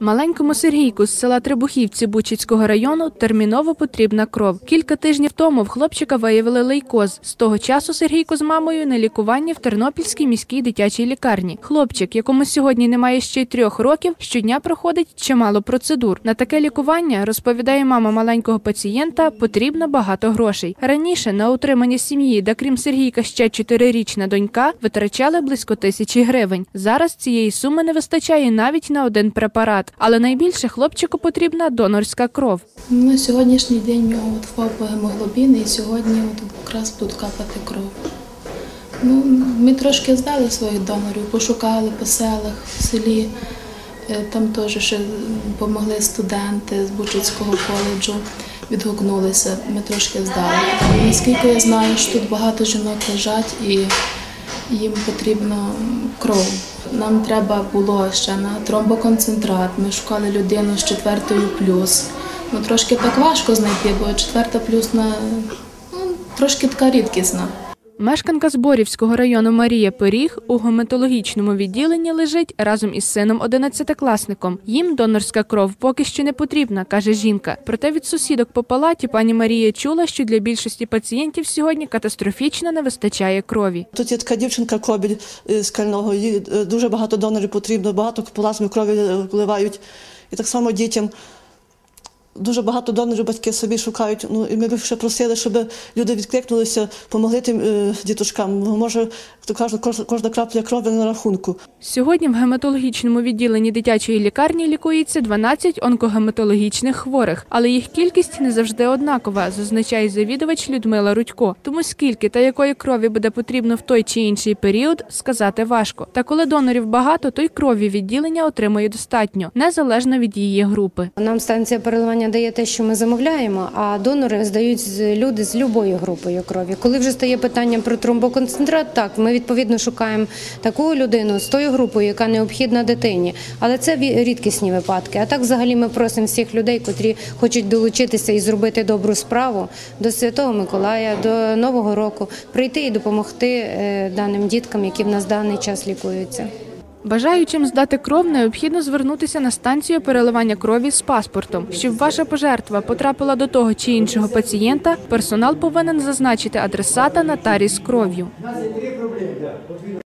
Маленькому Сергійку з села Трибухівці Бучицького району терміново потрібна кров. Кілька тижнів тому в хлопчика виявили лейкоз. З того часу Сергійко з мамою на лікуванні в Тернопільській міській дитячій лікарні. Хлопчик, якому сьогодні немає ще й трьох років, щодня проходить чимало процедур. На таке лікування розповідає мама маленького пацієнта. Потрібно багато грошей. Раніше на утримання сім'ї, де крім Сергійка ще чотирирічна донька, витрачали близько тисячі гривень. Зараз цієї суми не вистачає навіть на один препарат. Але найбільше хлопчику потрібна донорська кров. На сьогоднішній день в нього впав гемоглобін і сьогодні от якраз будуть капати кров. Ну, ми трошки здали своїх донорів, пошукали по селах, в селі. Е, Там теж ще допомогли студенти з Бучицького коледжу, відгукнулися, ми трошки здали. Наскільки я знаю, що тут багато жінок лежать і їм потрібна кров. Нам треба було ще на тромбоконцентрат. Ми шукали людину з четвертою плюс. Ну, трошки так важко знайти, бо четверта плюс на ну, трошки така рідкісна. Мешканка Зборівського району Марія Пиріг у гематологічному відділенні лежить разом із сином одинадцятикласником. Їм донорська кров поки що не потрібна, каже жінка. Проте від сусідок по палаті пані Марія чула, що для більшості пацієнтів сьогодні катастрофічно не вистачає крові. Тут є така дівчинка Кобіль е, з Кального, їй е, дуже багато донорів потрібно, багато плазми крові е, вливають. І так само дітям. Дуже багато донорів батьки собі шукають. Ну і ми б ще просили, щоб люди відкликнулися, допомогли тим е, діточкам. Може, то кажуть, кожна, кожна крапля крові на рахунку. Сьогодні в гематологічному відділенні дитячої лікарні лікується 12 онкогематологічних хворих, але їх кількість не завжди однакова, зазначає завідувач Людмила Рудько. Тому скільки та якої крові буде потрібно в той чи інший період, сказати важко. Та коли донорів багато, то й крові відділення отримує достатньо, незалежно від її групи. Нам станція переливання дає те, що ми замовляємо, а донори здають люди з любою групою крові. Коли вже стає питання про тромбоконцентрат, так ми відповідно шукаємо таку людину з тою групою, яка необхідна дитині. Але це рідкісні випадки. А так, взагалі, ми просимо всіх людей, котрі хочуть долучитися і зробити добру справу до Святого Миколая, до Нового року, прийти і допомогти е, даним діткам, які в нас даний час лікуються. Бажаючим здати кров, необхідно звернутися на станцію переливання крові з паспортом. Щоб ваша пожертва потрапила до того чи іншого пацієнта, персонал повинен зазначити адресата на тарі з кров'ю.